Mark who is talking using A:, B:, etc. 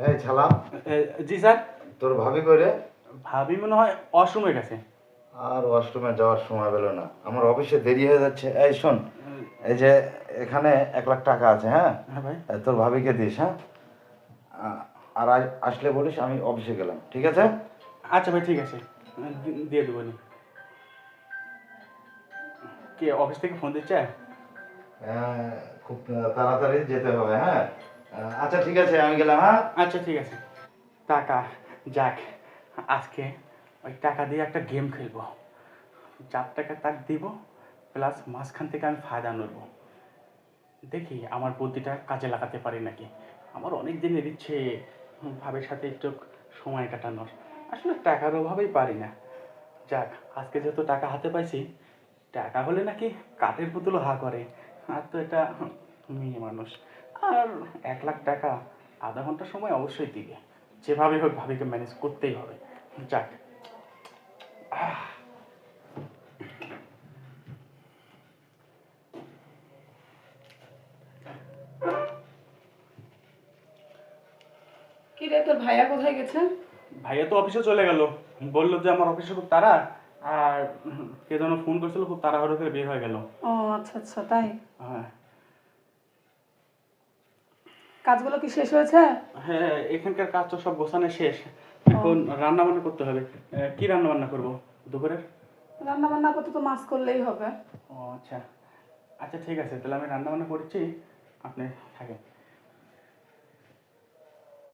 A: এই ছালাম
B: জি স্যার।
A: তোর ভাবি করে
B: ভাবি মনে হয় অসময় গেছে।
A: আর ওয়াশরুমে যাওয়ার সময় পেল না। আমার অফিসে দেরি হয়ে যাচ্ছে। এই শোন এই যে এখানে এক লাখ টাকা আছে হ্যাঁ?
B: হ্যাঁ ভাই।
A: তোর ভাবিকে দিস হ্যাঁ? আর আস- আসলে বলিস আমি অফিসে গেলাম ঠিক আছে?
B: আচ্ছা ভাই ঠিক আছে। দিয়ে দেবো কে অফিস থেকে ফোন দিচ্ছে?
A: হ্যাঁ, খুব তাড়াতাড়ি যেতে হবে হ্যাঁ? আচ্ছা ঠিক আছে, আমি গেলাম হ্যাঁ?
B: আচ্ছা ঠিক আছে। টাকা, যাক, আজকে ওই টাকা দিয়ে একটা গেম খেলব। চার টাকা তাক দিব প্লাস মাঝখান থেকে আমি ফায়দা নেব দেখি আমার বুদ্ধিটা কাজে লাগাতে পারি নাকি। আমার অনেক দিনের ইচ্ছে ভাবের সাথে একটু সময় কাটানোর। আসলে টাকার অভাবেই পারি না। যাক, আজকে যেহেতু টাকা হাতে পাইছি, টাকা হলে নাকি কাঠের পুতুলও হা করে। আর তো এটা মেয়ে মানুষ। আর এক লাখ টাকা আধা ঘণ্টা সময় অবশ্যই দিবে। যেভাবে হোক ভাবিকে ম্যানেজ করতেই হবে। যাক।
C: কি রে তোর ভাইয়া কোথায় গেছে?
B: ভাইয়া তো অফিসে চলে গেল। বলল যে আমার অফিসে খুব তাড়া আর কে যেন ফোন করেছিল খুব তাড়াহুড়ো করে বের হয়ে গেল।
C: ও আচ্ছা আচ্ছা তাই?
B: হ্যাঁ।
C: কাজগুলো কি শেষ হয়েছে?
B: হ্যাঁ এখানকার কাজ তো সব গোছানো শেষ। এখন রান্না বান্না করতে হবে। কি রান্না বান্না করব দুপুরের?
C: রান্না বান্না করতে তো মাছ করলেই হবে।
B: ও আচ্ছা। আচ্ছা ঠিক আছে। তাহলে আমি রান্না বান্না করছি। আপনি থাকেন।